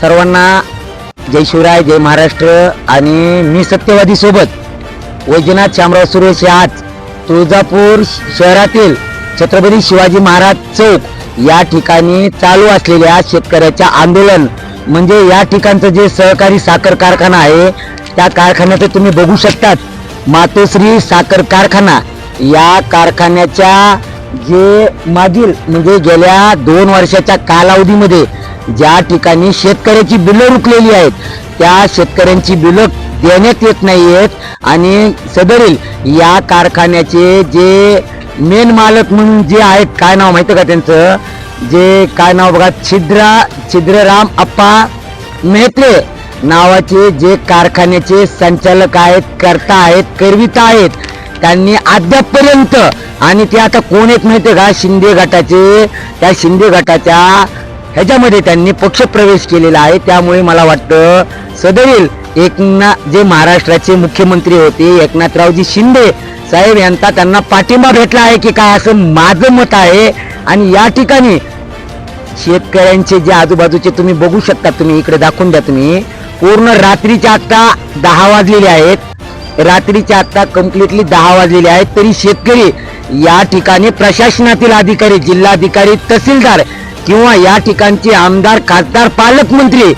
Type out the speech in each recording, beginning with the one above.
सर्वांना जय शिवराय जय महाराष्ट्र आणि मी सत्यवादी सोबत वैजनाथ शामराव सुरेश आज तुळजापूर शहरातील छत्रपती शिवाजी महाराज चौक या ठिकाणी चालू असलेल्या शेतकऱ्याच्या आंदोलन म्हणजे या ठिकाणचं जे सहकारी साखर कारखाना आहे त्या कारखान्यात तुम्ही बघू शकतात. मातोश्री साखर कारखाना या कारखान्याच्या जे मागील म्हणजे गेल्या दोन वर्षाच्या कालावधीमध्ये ज्या ठिकाणी शेतकऱ्याची बिलं रुकलेली आहेत त्या शेतकऱ्यांची बिलं देण्यात येत नाही आहेत आणि सदरील या कारखान्याचे जे मेन मालक म्हणून जे आहेत काय नाव माहिती का त्यांचं? जे काय नाव बघा छिद्रा छिद्रराम अप्पा मेहत्रे नावाचे जे कारखान्याचे संचालक आहेत करता आहेत करविता आहेत त्यांनी अद्यापपर्यंत आणि ते आता कोण आहेत माहिती का? शिंदे गटाचे. त्या शिंदे गटाच्या ह्याच्यामध्ये त्यांनी पक्षप्रवेश केलेला आहे. त्यामुळे मला वाटतं सदैल एकना जे महाराष्ट्राचे मुख्यमंत्री होते एकनाथरावजी शिंदे साहेब यांचा त्यांना पाठिंबा भेटला आहे की काय असं माझं मत आहे. आणि या ठिकाणी शेतकऱ्यांचे जे आजूबाजूचे तुम्ही बघू शकता तुम्ही इकडे दाखवून द्या तुम्ही. पूर्ण रात्रीच्या आता दहा वाजलेले आहेत. रात्रीच्या आता कम्प्लिटली दहा वाजलेले आहेत. तरी शेतकरी या ठिकाणी प्रशासनातील अधिकारी जिल्हाधिकारी तहसीलदार किंवा या ठिकाणचे आमदार खासदार पालकमंत्री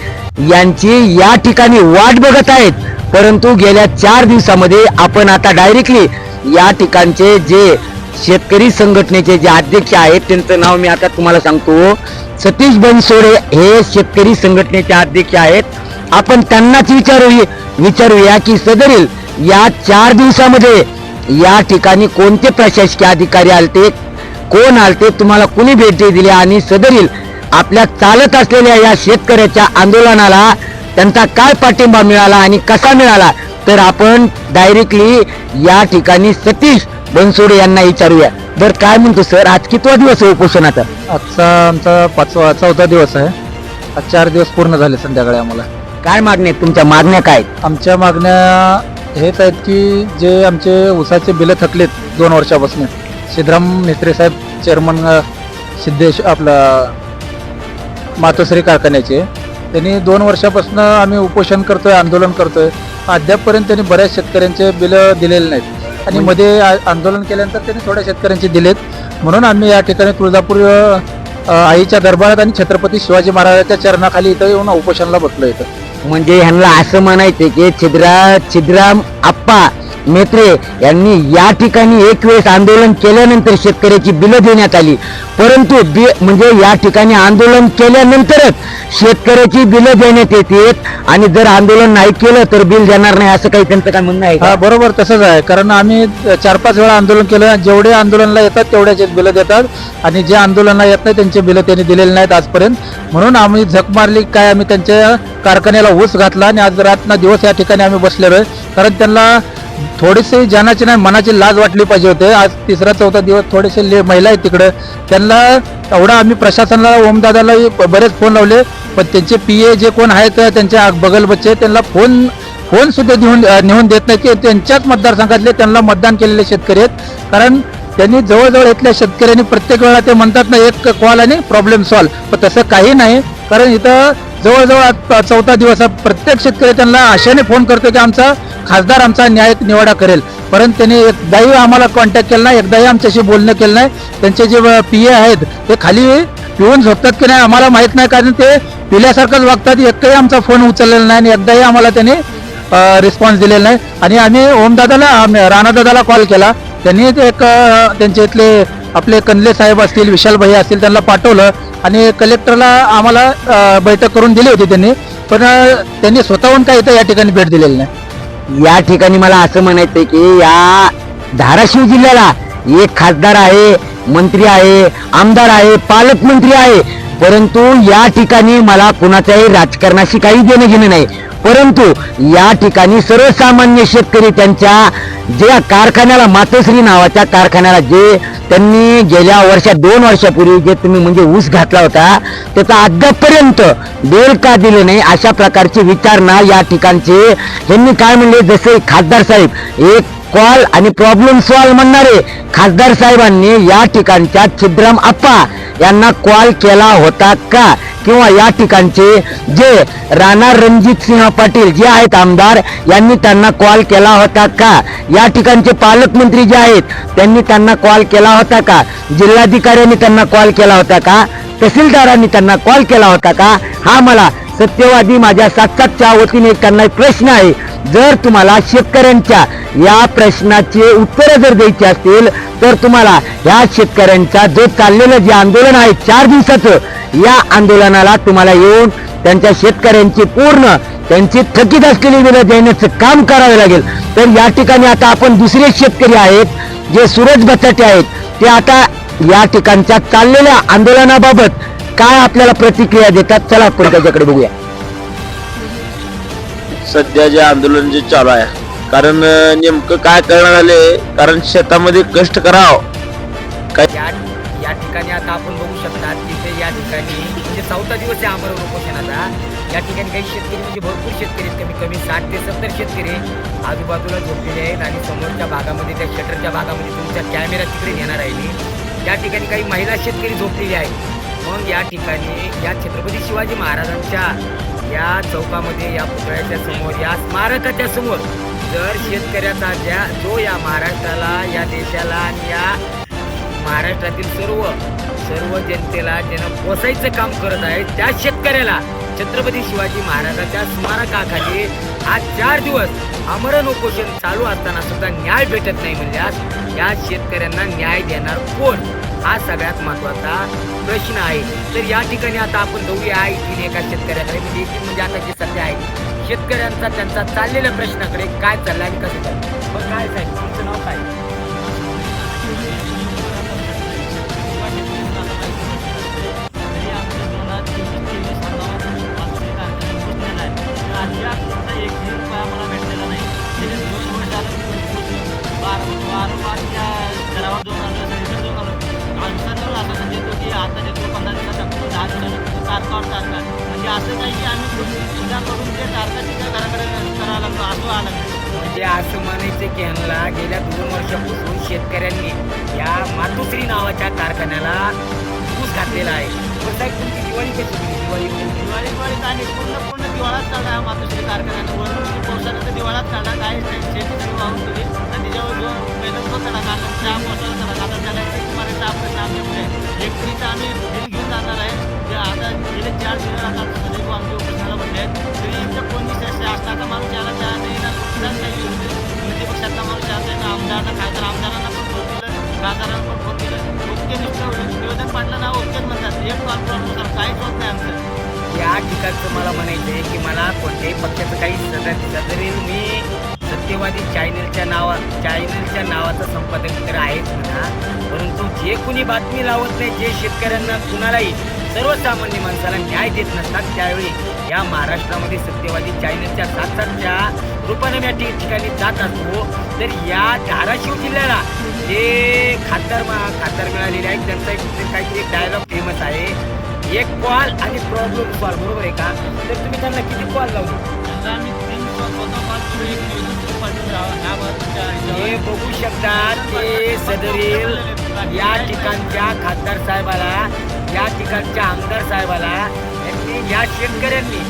यांची या ठिकाणी वाट बघत आहेत. परंतु गेल्या चार दिवसामध्ये आपण आता डायरेक्टली या ठिकाणचे जे शेतकरी संघटनेचे जे अध्यक्ष आहेत त्यांचं नाव मी आता तुम्हाला सांगतो. सतीश बनसोडे हे शेतकरी संघटनेचे अध्यक्ष आहेत. आपण त्यांनाच विचारू विचारूया की सदरील या चार दिवसामध्ये या ठिकाणी कोणते प्रशासकीय अधिकारी आलते कोण आलते तुम्हाला कुणी भेटी दिली आणि सदरील आपल्या चालत असलेल्या या शेतकऱ्याच्या आंदोलनाला त्यांचा काय पाठिंबा मिळाला आणि कसा मिळाला तर आपण डायरेक्टली या ठिकाणी सतीश बनसोडे यांना विचारूया. बरं काय म्हणतो सर? आज कितवा दिवस आहे उपोषणाचा आजचा आमचा पाचवा चौथा दिवस आहे. आज चार दिवस पूर्ण झाले संध्याकाळी आम्हाला. काय मागण्या आहेत? तुमच्या मागण्या काय आहेत? आमच्या मागण्या हेच आहेत की जे आमचे ऊसाचे बिलं थकलेत दोन वर्षापासून. सिद्धराम नेत्रे साहेब चेअरमन सिद्धेश आपला मातोश्री कारखान्याचे. त्यांनी दोन वर्षापासून आम्ही उपोषण करतोय आंदोलन करतोय. अद्यापपर्यंत त्यांनी बऱ्याच शेतकऱ्यांचे बिलं दिलेले नाहीत. आणि मध्ये आ- आंदोलन केल्यानंतर त्यांनी थोड्या शेतकऱ्यांचे दिलेत. म्हणून आम्ही या ठिकाणी तुळजापूर अ, आईच्या दरबारात आणि छत्रपती शिवाजी महाराजांच्या चरणाखाली इथं येऊन उपोषणाला बसलो इथं. म्हणजे ह्यांना असं म्हणायचं की छिद्रा छिद्राम आप्पा मेत्रे यांनी या ठिकाणी एक वेळेस आंदोलन केल्यानंतर शेतकऱ्याची बिलं देण्यात आली. परंतु बि म्हणजे या ठिकाणी आंदोलन केल्यानंतरच शेतकऱ्याची बिलं देण्यात येते आणि जर आंदोलन नाही केलं तर बिल देणार नाही असं काही त्यांचं काय म्हणणं आहे का? बरोबर तसंच आहे. कारण आम्ही चार पाच वेळा आंदोलन केलं जेवढे आंदोलनला येतात तेवढ्याचे बिलं देतात आणि जे आंदोलनाला येत नाही त्यांचे बिलं त्यांनी दिलेले नाहीत आजपर्यंत. म्हणून आम्ही झक मारली काय आम्ही त्यांच्या कारखान्याला ऊस घातला आणि आज रात दिवस या ठिकाणी आम्ही बसलेलो आहे. कारण त्यांना थोडीशी जानाची नाही मनाची लाज वाटली पाहिजे होते. आज तिसरा चौथा दिवस थोडेसे ले महिला आहेत तिकडं. त्यांना एवढा आम्ही प्रशासनाला ओमदादाला बरेच फोन लावले. पण त्यांचे पी ए जे कोण आहेत त्यांच्या बगल बच्चे त्यांना फोन फोन सुद्धा देऊन नेऊन देत नाही की त्यांच्याच मतदारसंघातले त्यांना मतदान केलेले शेतकरी आहेत. कारण त्यांनी जवळजवळ इथल्या शेतकऱ्यांनी प्रत्येक वेळा ते म्हणतात ना एक कॉल आणि प्रॉब्लेम सॉल्व पण तसं काही नाही. कारण इथं जवळजवळ आज चौथा दिवस आहे. प्रत्येक शेतकरी त्यांना आशेने फोन करतो की आमचा खासदार आमचा न्याय निवाडा करेल. परंतु त्यांनी एकदाही आम्हाला कॉन्टॅक्ट केला नाही एकदाही आमच्याशी बोलणं केलं नाही. त्यांचे जे पी ए आहेत ते खाली पिऊन झोपतात की नाही आम्हाला माहीत नाही. कारण ते पिल्यासारखंच वागतात. एकही आमचा फोन उचललेला नाही आणि एकदाही आम्हाला त्यांनी रिस्पॉन्स दिलेला नाही. आणि आम्ही ओमदादाला राणादादाला कॉल केला. त्यांनी ते एक त्यांच्या त्यांचे इथले आपले कनले साहेब असतील विशाल भाई असतील त्यांना पाठवलं आणि कलेक्टरला आम्हाला बैठक करून दिली होती त्यांनी. पण त्यांनी स्वतःहून काय इथं या ठिकाणी भेट दिलेली नाही. या ठिकाणी मला असं म्हणायचं की या धाराशिव जिल्ह्याला एक खासदार आहे मंत्री आहे आमदार आहे पालकमंत्री आहे. परंतु या ठिकाणी मला कुणाच्याही राजकारणाशी काही देणं घेणं नाही. परंतु या ठिकाणी सर्वसामान्य शेतकरी त्यांच्या ज्या कारखान्याला मातोश्री नावाच्या कारखान्याला जे त्यांनी गेल्या वर्षा दोन वर्षापूर्वी जे तुम्ही म्हणजे ऊस घातला होता त्याचा अद्यापपर्यंत बेल का दिले नाही अशा प्रकारची विचारणा या ठिकाणचे यांनी काय म्हणले? जसे खासदार साहेब एक कॉल आणि प्रॉब्लेम सॉल्व म्हणणारे खासदार साहेबांनी या ठिकाणच्या छिद्राम अप्पा यांना कॉल केला होता का? किंवा या ठिकाणचे जे राणा रणजित सिंह पाटील जे आहेत आमदार यांनी त्यांना कॉल केला होता का? या ठिकाणचे पालकमंत्री जे आहेत त्यांनी त्यांना कॉल केला होता का? जिल्हाधिकाऱ्यांनी त्यांना कॉल केला होता का? तहसीलदारांनी त्यांना कॉल केला होता का? हा मला सत्यवादी माझ्या साक्षातच्या वतीने एक त्यांना एक प्रश्न आहे. जर तुम्हाला शेतकऱ्यांच्या या प्रश्नाचे उत्तरं जर द्यायची असतील तर तुम्हाला या शेतकऱ्यांचा जो चाललेलं जे आंदोलन आहे चार दिवसाचं या आंदोलनाला तुम्हाला येऊन त्यांच्या शेतकऱ्यांची पूर्ण त्यांची थकीत असलेली बिलं देण्याचं काम करावे लागेल. तर या ठिकाणी आता आपण दुसरे शेतकरी आहेत जे सूरज बचाटे आहेत. ते आता या ठिकाणच्या चाललेल्या आंदोलनाबाबत काय आपल्याला प्रतिक्रिया देतात चला आपण त्याच्याकडे बघूया. सध्या जे आंदोलन जे चालू आहे कारण नेमकं काय करणार आले कारण शेतामध्ये कष्ट करावं. या या ठिकाणी आता आपण बघू शकता तिथे या ठिकाणी म्हणजे चौथा दिवस आहे आमरण उपोषणाचा. या ठिकाणी काही शेतकरी म्हणजे भरपूर शेतकरी आहेत कमी कमी साठ ते सत्तर शेतकरी आजूबाजूला झोपलेले आहेत आणि समोरच्या भागामध्ये त्या शटरच्या भागामध्ये तुमच्या कॅमेरा तिकडे नेणार आहे मी. या ठिकाणी काही महिला शेतकरी झोपलेले आहेत. मग या ठिकाणी या छत्रपती शिवाजी महाराजांच्या या चौकामध्ये या पुतळ्याच्या समोर या स्मारकाच्या समोर जर शेतकऱ्याचा ज्या जो या महाराष्ट्राला या देशाला आणि या महाराष्ट्रातील सर्व सर्व जनतेला ज्यानं पोसायचं काम करत आहे त्या शेतकऱ्याला छत्रपती शिवाजी महाराजांच्या स्मारकाखाली आज चार दिवस आमरण उपोषण चालू असताना सुद्धा न्याय भेटत नाही म्हणल्यास या शेतकऱ्यांना न्याय देणार कोण? हा सगळ्यात महत्त्वाचा प्रश्न आहे तर या ठिकाणी आता आपण जाऊया येथील एका शेतकऱ्याकडे म्हणजे येथील म्हणजे आता जे सध्या आहे शेतकऱ्यांचा त्यांचा चाललेल्या प्रश्नाकडे काय चाललं आणि कसं चाललं मग काय साहेब तुमचं नाव काय म्हणजे असं नाही की आम्ही सुद्धा करून ते तारखाची घराकडे करायला लागलो असं आलं म्हणजे असं म्हणायचं की ह्यांना गेल्या दोन वर्षापासून शेतकऱ्यांनी या मातुश्री नावाच्या कारखान्याला ऊस घातलेला आहे. पण साहेब तुमची दिवाळी कशी गेली दिवाळी दिवाळी दिवाळीत आणि पूर्ण पूर्ण दिवाळाच काढला हा मातुश्री कारखान्यानं वरून पावसानं तर दिवाळाच काढला. काय शेती वाहून गेली. आणि त्याच्यावर जो मेहनत तो कडा कारण त्या पावसाला कडा कारण त्याला एक मारायचा हा प्रश्न आमच्याकडे आहे. एक आम्ही जाणार आहे. जे आता गेले चार दिवस आता सदैव आमचे उपोषणाला बसले आहेत. तरी इथं कोणी शासनाचा माणूस याला त्या नाही ना कुठलाच काही विरोधी पक्षातला माणूस याचा ना आमदारांना खासदार आमदारांना पण फोन केलं खासदारांना पण फोन केलं. ओके नुसतं निवेदन पाटला ना ओकेच म्हणतात. एक कॉल प्रॉब्लेम काहीच होत नाही आमचं. या ठिकाणचं मला म्हणायचं आहे की मला कोणत्याही पक्षाचं काही सदर सदरील मी सत्यवादी चॅनलच्या नावा चॅनलच्या नावाचा संपादक तर आहेच म्हणा. परंतु जे कुणी बातमी लावत नाही जे शेतकऱ्यांना कुणालाही सर्वसामान्य माणसाला न्याय देत नसतात त्यावेळी या महाराष्ट्रामध्ये सत्यवादी चॅनलच्या सात सातच्या रूपाने मी या ठिकाणी जात असतो. तर या धाराशिव जिल्ह्याला जे खासदार खातर खासदार मिळालेले आहेत त्यांचा एक काहीतरी डायलॉग फेमस आहे. एक कॉल आणि प्रॉब्लेम कॉल बरोबर आहे का? तर तुम्ही त्यांना किती कॉल लावले? आम्ही तीन कॉल कॉल हे. बघू शकतात ते सदरील या ठिकाणच्या खासदार साहेबाला या ठिकाणच्या आमदार साहेबाला यांनी या शेतकऱ्यांनी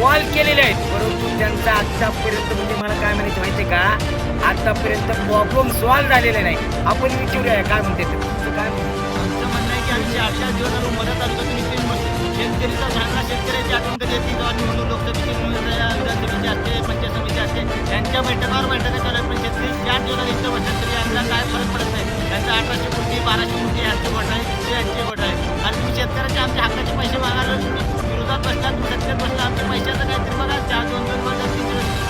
कॉल केलेले आहेत. परंतु त्यांचा आतापर्यंत म्हणजे मला काय म्हणायचं माहितीये का? आतापर्यंत प्रॉब्लेम सॉल्व्ह झालेला नाही. आपण विचारूया काय म्हणते काय म्हणते आमचं म्हणणं आहे की चार दिवस झालो मदत शेतकरीचा झाडला शेतकऱ्याची आठवण कधी येते जेव्हा निवडणूक लोकसभेची निवडणूक विधानसभेची असते पंचायत समिती असते. त्यांच्या बैठकावर बैठका चालू आहेत पण शेतकरी चार दिवसात इथं बसतात तरी यांना काय फरक पडत नाही. त्यांचं अठराशे कोटी बाराशे कोटी यांची वट आहे ते यांची वट आहे आणि तुम्ही शेतकऱ्याच्या आमच्या हक्काचे पैसे मागायला विरोधात बसतात सत्तेत बसतात आमच्या पैशाचं काहीतरी बघा चार दोन दोन वर्ष तीन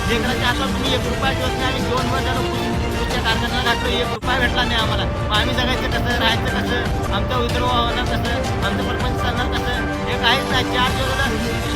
लेकराच्या हातात तुम्ही एक रुपया ठेवत नाही आम्ही दोन वर्ष झालं तुमच्या कारखान्याला घातलो एक रुपया भेटला नाही आम्हाला. मग आम्ही जगायचं कसं राहायचं कसं आमचा उदरवा होणार कसं आमचं प्रपंच चालणार कसं हे काहीच नाही. चार दिवसाला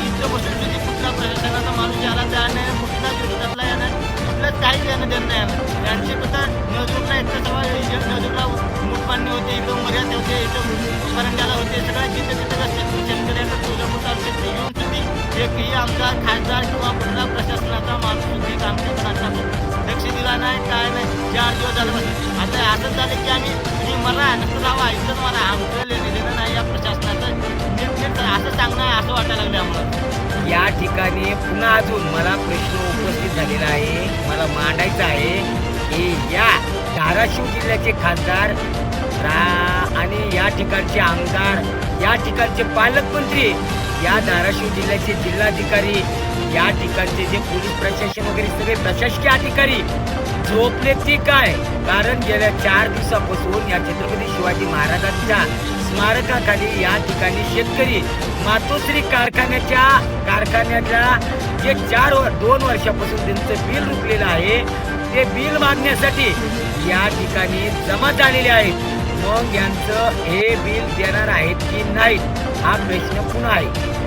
इथं बसून सुद्धा कुठला प्रशासनाचा माणूस याला जाणं नाही कुठला विरोधातला येणं कुठलंच काहीच यानं देणं नाही यानं यांची कुठं नाही इतकं सभा नजूरला पाणी होते इकडं मर्यादा होते इथं परंड्याला होते सगळ्या जिथे तिथे रस्ते शेतकऱ्यांना तुळजापूर तालुक्यात येऊन सुद्धा एकही आमचा खासदार किंवा कुठला प्रशासनाचा माणूस एक आमच्या आता लक्ष दिला नाही काय नाही चार दिवस झालं आता असंच झालं की आम्ही तुम्ही मला नसं जावा इथं मला आमचं लेणं नाही या प्रशासनाचं. नीट असं सांगणं आहे असं वाटायला लागलं आम्हाला. या ठिकाणी पुन्हा अजून मला प्रश्न उपस्थित झालेला आहे. मला मांडायचा आहे की या धाराशिव जिल्ह्याचे खासदार आणि या ठिकाणचे आमदार या ठिकाणचे पालकमंत्री या धाराशिव जिल्ह्याचे जिल्हाधिकारी या ठिकाणचे जे पोलीस प्रशासन वगैरे सगळे प्रशासकीय अधिकारी झोपले ते काय? कारण गेल्या चार दिवसापासून या छत्रपती शिवाजी महाराजांच्या स्मारकाखाली या ठिकाणी शेतकरी मातोश्री कारखान्याच्या कारखान्याच्या जे चार दोन वर्षापासून त्यांचं बिल रुकलेलं आहे ते बिल मागण्यासाठी या ठिकाणी जमा झालेले आहेत. मग यांचं हे बिल देणार आहेत की नाहीत हा प्रश्न पुन्हा आहे.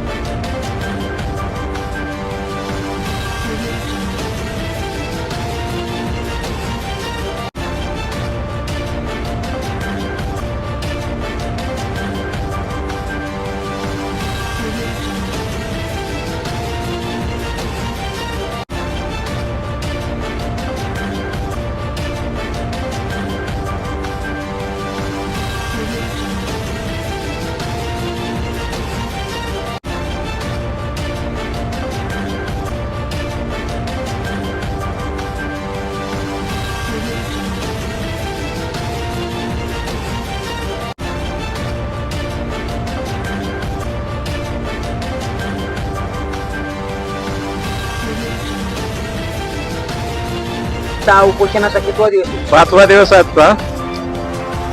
उपोषणाचा कितवा दिवस पाचवा दिवस आता.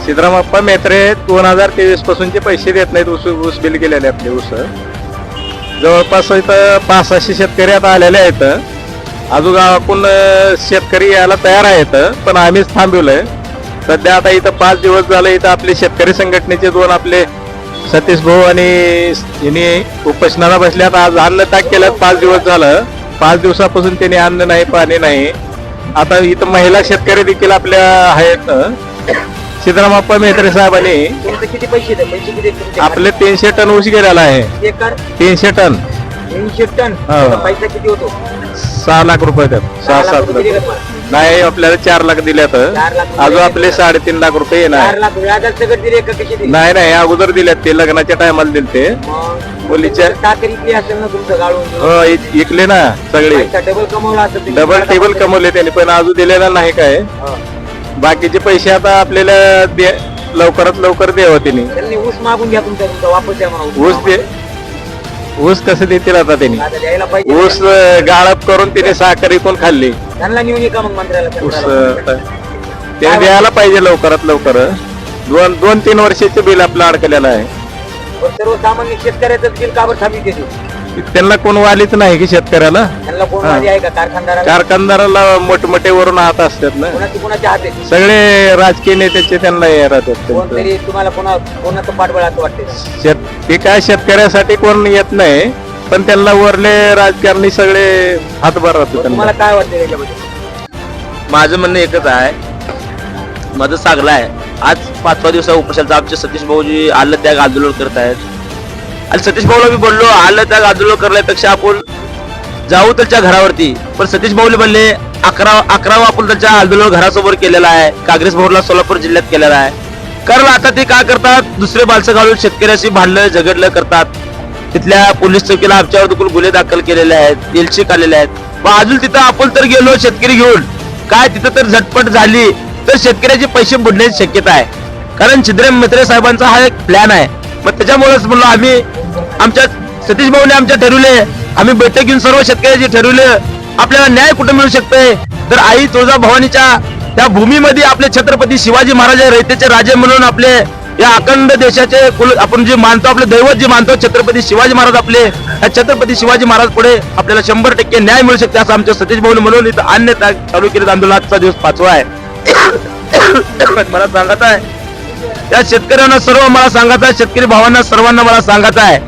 सिद्धरामप्पा मेत्रे दोन हजार तेवीस पासूनचे पैसे देत नाहीत ऊस ऊस बिल गेलेले आपले ऊस. जवळपास इथं पाच शेतकरी आता आलेले आहेत. अजून आपण शेतकरी यायला तयार आहेत पण आम्हीच थांबवलंय. सध्या आता इथं पाच दिवस झाले इथं आपले शेतकरी संघटनेचे दोन आपले सतीश भाऊ आणि यांनी उपोषणाला बसल्यात. आज अन्न ताक केल्यात पाच दिवस झालं. पाच दिवसापासून त्यांनी अन्न नाही पाणी नाही. आता इथं महिला शेतकरी देखील आपल्या आहेत. सिद्धरामप्पा मेहत्रे साहेबांनी तुमचे किती पैसे दे पैसे किती तुमचे आपले तीनशे टन ऊस गेलेला आहे. एकर? तीनशे टन. तीनशे टन? हो. पैसा किती होतो? सहा लाख रुपये त्यात सहा सात रुपये लाख. तुम्हाला? नाही आपल्याला चार लाख चार लाख रुपये अजून आपले दिले. साडेतीन लाख रुपये चार येणार लाख व्याजात सगळं दिले का कशी दिली? नाही नाही अगोदर दिल्यात ते लग्नाच्या टायमाला दिले ते. मग मुलीच्या- साखर इकली असेल ना तुमचं गाळून? हो, इ- इकले ना सगळे. डबल कमवला असेल तुम्ही. डबल टेबल कमवले. त्यांनी पण अजून दिलेला नाही काय. हो. बाकीचे पैसे आता आपल्याला दे- लवकरात लवकर द्यावं त्यांनी. त्यांनी ऊस मागून घ्या तुमचा तुमचा वापस द्या ऊस दे ऊस कसं देतील आता त्यांनी? आता द्यायला पाहिजे ऊस अं, गाळप करून तिने साखर इकून खाल्ली. त्यांना नेऊन ये का मग मंत्र्याला? ऊस? अं, ते द्यायला पाहिजे लवकरात लवकर. दोन दोन तीन वर्षाचे बिल आपलं अडकलेलं आहे. पण सर्वसामान्य शेतकऱ्याचं बिल काबर थांबी देते त्यांना कोण वालीच नाही की शेतकऱ्याला? त्यांना कोण. वाली आहे का? कारखानदाराला? कारखानदाराला मोठमोठे वरून हात असतात ना. कोणाची कोणाच्या हात आहे सगळे राजकीय नेत्याचे त्यांना हे राहतात त्यांचं. कोणतरी तुम्हाला कोणा कोणाचं पाठबळ असं वाटते शेत ते काय शेतकऱ्यासाठी कोण येत नाही पण त्यांना वरले राजकारणी सगळे हातभार राहतो तुम्हाला त्यांना. काय वाटतं त्याच्याबद्दल? माझं म्हणणं एकच आहे. माझं सागला आहे. आज पाचवा दिवसा उपोषणाचा. आमचे सतीश भाऊजी आलं त्याग आंदोलन करत आहेत. आणि सतीश भाऊला मी बोललो आलं त्या आंदोलन करण्यापेक्षा आपण जाऊ त्याच्या घरावरती. पण सतीश भाऊले म्हणले अकरा अकरावा आपण त्याच्या आंदोलन घरासमोर केलेला आहे काँग्रेस भवनला सोलापूर जिल्ह्यात केलेला आहे. कारण आता ते काय करतात दुसरे बालसं घालून शेतकऱ्याशी भांडलं झगडलं करतात. तिथल्या पोलीस चौकीला आमच्यावर देखील गुन्हे दाखल केलेले आहेत एलशी आलेले आहेत. मग अजून तिथं आपण तर गेलो शेतकरी घेऊन. काय तिथं तर झटपट झाली तर शेतकऱ्याचे पैसे बुडण्याची शक्यता आहे. कारण छिद्रे मित्रे साहेबांचा हा एक प्लॅन आहे. मग त्याच्यामुळेच म्हणलो आम्ही आमच्या सतीश भाऊने आमच्या ठरवले. आम्ही बैठक घेऊन सर्व शेतकऱ्याचे ठरवले. आपल्याला न्याय कुठे मिळू शकते तर आई तुळजा भवानीच्या त्या भूमीमध्ये आपले छत्रपती शिवाजी महाराज रयतेचे राजे म्हणून आपले या अखंड देशाचे कुल आपण जे मानतो आपले दैवत जे मानतो छत्रपती शिवाजी महाराज आपले या छत्रपती शिवाजी महाराज पुढे आपल्याला शंभर टक्के न्याय मिळू शकते असं आमच्या सतीश भाऊने म्हणून इथं अन्य चालू केलेलं आंदोलनाचा दिवस पाचवा आहे. मला सांगत आहे त्या शेतकऱ्यांना सर्व मला सांगायचं आहे शेतकरी भावांना सर्वांना मला सांगायचं आहे.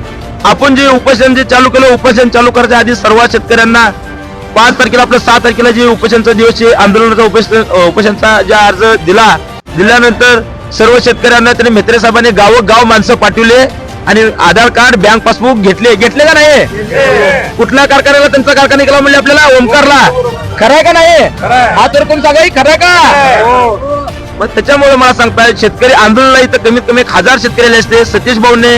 आपण जे उपोषण जे चालू केलं उपोषण चालू करायच्या आधी सर्व शेतकऱ्यांना पाच तारखेला आपलं सहा तारखेला जे उपोषणचा दिवस आहे आंदोलनाचा उपोषण उपोषणचा जे अर्ज दिला दिल्यानंतर सर्व शेतकऱ्यांना त्यांनी मेत्रे साहेबांनी गावोगाव माणसं पाठवले आणि आधार कार्ड बँक पासबुक घेतले. घेतले का नाही? कुठल्या कारखान्याला त्यांचा कारखाना केला म्हणजे आपल्याला? ओमकारला. खरंय का नाही? हा तर तुमचा काही खरंय का? मग त्याच्यामुळे मला सांगताय शेतकरी आंदोलनाला इथं कमीत कमी एक हजार शेतकरी आले असते सतीश भाऊने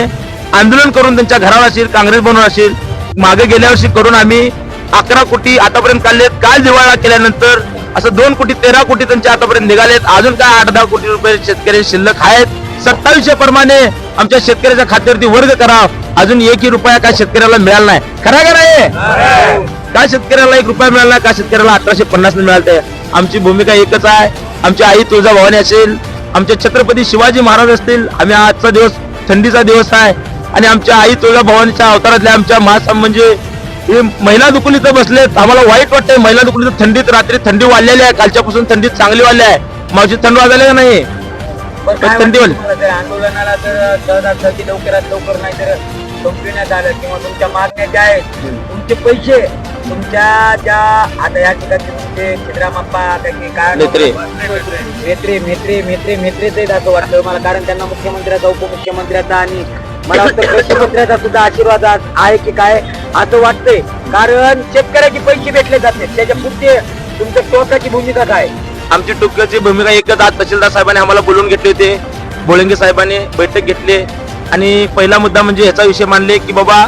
आंदोलन करून त्यांच्या घरावर असेल काँग्रेस बनवून असेल मागे गेल्या वर्षी करून आम्ही अकरा कोटी आतापर्यंत काढलेत काल दिवाळा केल्यानंतर असं दोन कोटी तेरा कोटी त्यांच्या आतापर्यंत निघालेत अजून काय आठ दहा कोटी रुपये शेतकरी शिल्लक आहेत सत्तावीसशे प्रमाणे आमच्या शेतकऱ्याच्या खात्यावरती वर्ग करा अजून एकही रुपया काय शेतकऱ्याला मिळाला नाही. खरा का नाही? काय शेतकऱ्याला एक रुपया मिळाला नाही, का शेतकऱ्याला अठराशे पन्नास मिळाले आमची भूमिका एकच आहे आमची आई तुळजाभवानी असेल आमचे छत्रपती शिवाजी महाराज असतील आम्ही आजचा दिवस थंडीचा दिवस आहे. आणि आमच्या आई तुळजाभवानीच्या अवतारातल्या आमच्या महासम म्हणजे हे महिला दुकुल इथं बसलेत आम्हाला वाईट वाटतंय महिला दुकुल इथं थंडीत रात्री थंडी वाढलेली आहे. कालच्यापासून थंडी चांगली वाढली आहे. मावशी थंड वाजले का नाही? थंडी जर आंदोलनाला सहजासहजी लवकरात लवकर नाही तर संपविण्यात आलं किंवा तुमच्या मागण्या ज्या आहेत तुमचे पैसे तुमच्या ज्या आता या ठिकाणी तुमचे सिद्धरामप्पा काही काय मेत्रे. मेत्रे मेत्रे मेत्रे मेत्रेच आहेत असं वाटतं मला कारण त्यांना मुख्यमंत्र्याचा उपमुख्यमंत्र्याचा आणि मला वाटतं कृषीमंत्र्याचा सुद्धा आशीर्वाद आहे की काय असं वाटतंय. कारण शेतकऱ्याचे पैसे भेटले जात नाहीत. त्याच्या पुढचे तुमच्या स्वतःची भूमिका काय? आमची टोक्याची भूमिका एकच आज तहसीलदार साहेबांनी आम्हाला बोलवून घेतले होते. बोळंगे साहेबांनी बैठक घेतली. आणि पहिला मुद्दा म्हणजे ह्याचा विषय मानले की बाबा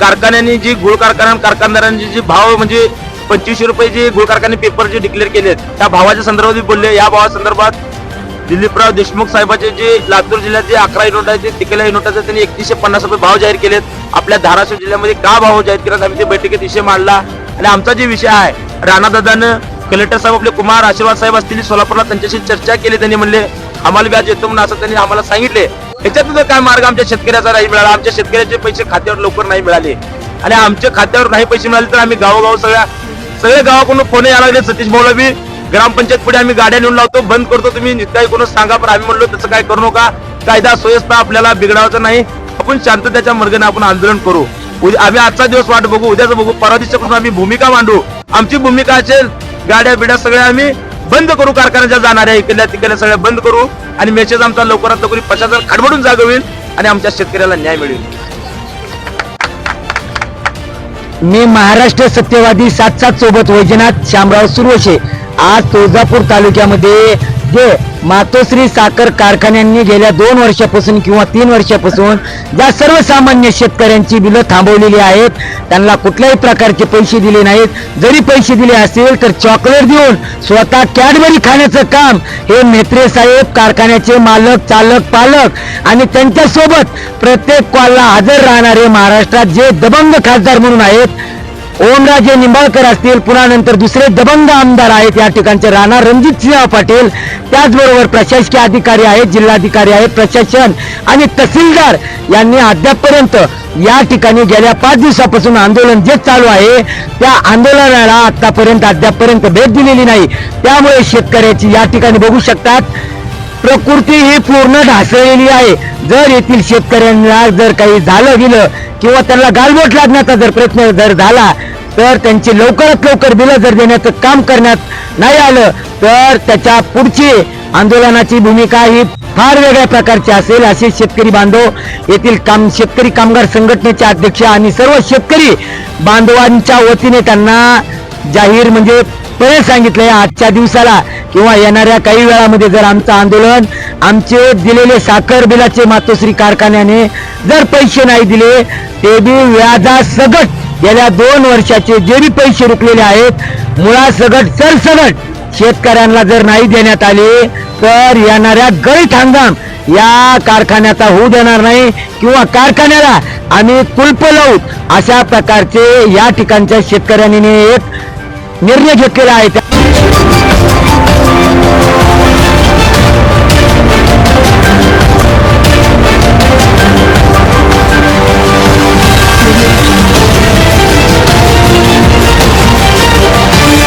कारखान्यांनी जी गुळ कारखाना कारखानदारांची जी भाव म्हणजे पंचवीसशे रुपये जे गुळ कारखाने पेपर जे डिक्लेअर केलेत त्या भावाच्या संदर्भात मी बोलले. या भावासंदर्भात दिलीपराव देशमुख साहेबाचे जे लातूर जिल्ह्यात जे अकरा युनिट आहे ते तिकल्या युनिटाचे त्यांनी एकतीसशे पन्नास रुपये भाव जाहीर केलेत. आपल्या धाराशिव जिल्ह्यामध्ये का भाव जाहीर केला आम्ही ते बैठकीत विषय मांडला. आणि आमचा जे विषय आहे राणादादानं कलेक्टर साहेब आपले कुमार आशीर्वाद साहेब असतील सोलापूरला त्यांच्याशी चर्चा केली त्यांनी म्हणले आम्हाला व्याज येतो म्हणून असं त्यांनी आम्हाला सांगितले. ह्याच्यातून काय मार्ग आमच्या शेतकऱ्याचा नाही मिळाला आमच्या शेतकऱ्याचे पैसे खात्यावर लवकर नाही मिळाले आणि आमच्या खात्यावर नाही पैसे मिळाले तर आम्ही गावोगाव सगळ्या सगळे गावाकडून फोन यायला लागले. सतीश भाऊला बी ग्रामपंचायत पुढे आम्ही गाड्या नेऊन लावतो बंद करतो. तुम्ही काही कोण सांगा पण आम्ही म्हणलो तसं काय करू नका. कायदा सुव्यवस्था आपल्याला बिघडावायचं नाही. आपण शांततेच्या मार्गाने आपण आंदोलन करू. उद्या आम्ही आजचा दिवस वाट बघू उद्याच बघू. परवा दिवसापासून आम्ही भूमिका मांडू. आमची भूमिका असेल गाड्या बिड्या सगळ्या आम्ही बंद करू कारखान्याच्या जाणाऱ्या इकडल्या तिकडल्या सगळ्या बंद करू आणि मेसेज आमचा लवकरात लवकर पशाचा खडबडून जागा होईल आणि आमच्या शेतकऱ्याला न्याय मिळेल. मी महाराष्ट्र सत्यवादी सात सात सोबत वैजनाथ शामराव सुरवशे आज तुळजापूर तालुक्यामध्ये जे मातोश्री साखर कारखान्यांनी गेल्या दोन वर्षापासून किंवा तीन वर्षापासून ज्या सर्वसामान्य शेतकऱ्यांची बिलं थांबवलेली आहेत त्यांना कुठल्याही प्रकारचे पैसे दिले नाहीत. जरी पैसे दिले असतील तर चॉकलेट देऊन स्वतः कॅडबरी खाण्याचं काम हे मेत्रे साहेब कारखान्याचे मालक चालक पालक आणि त्यांच्यासोबत प्रत्येक कॉलला हजर राहणारे महाराष्ट्रात जे दबंग खासदार म्हणून आहेत ओमराजे निंबाळकर असतील पुन्हा नंतर दुसरे दबंग आमदार आहेत या ठिकाणचे राणा रणजितसिंह पाटील. त्याचबरोबर प्रशासकीय अधिकारी आहेत जिल्हाधिकारी आहेत प्रशासन आणि तहसीलदार. यांनी अद्यापपर्यंत या ठिकाणी गेल्या पाच दिवसापासून आंदोलन जे चालू आहे त्या आंदोलनाला आतापर्यंत अद्यापपर्यंत भेट दिलेली नाही. त्यामुळे शेतकऱ्याची या ठिकाणी बघू शकतात प्रकृती ही पूर्ण ढासळलेली आहे. जर येथील शेतकऱ्यांना जर काही झालं गेलं किंवा त्यांना गालबोट लागण्याचा जर प्रयत्न जर झाला तर त्यांची लवकरात लवकर बिलं जर देण्याचं काम करण्यात नाही आलं तर त्याच्या पुढची आंदोलनाची भूमिका ही फार वेगळ्या प्रकारची असेल. असे शेतकरी बांधव येथील काम शेतकरी कामगार संघटनेचे अध्यक्ष आणि सर्व शेतकरी बांधवांच्या वतीने त्यांना जाहीर म्हणजे पणे सांगितलंय आजच्या दिवसाला किंवा येणाऱ्या काही वेळामध्ये जर आमचं आंदोलन आमचे दिलेले साखर बिलाचे मातोश्री कारखान्याने जर पैसे नाही दिले ते बी व्याजासगट. गेल्या दोन वर्षाचे जे बी पैसे रुकलेले आहेत मुळासगट सरसगट शेतकऱ्यांना जर नाही देण्यात आले तर येणाऱ्या गळीत हंगाम या कारखान्याचा होऊ देणार नाही किंवा कारखान्याला आम्ही कुलप लावू. अशा प्रकारचे या ठिकाणच्या शेतकऱ्यांनी एक निर्णय घेतलेला आहे त्या-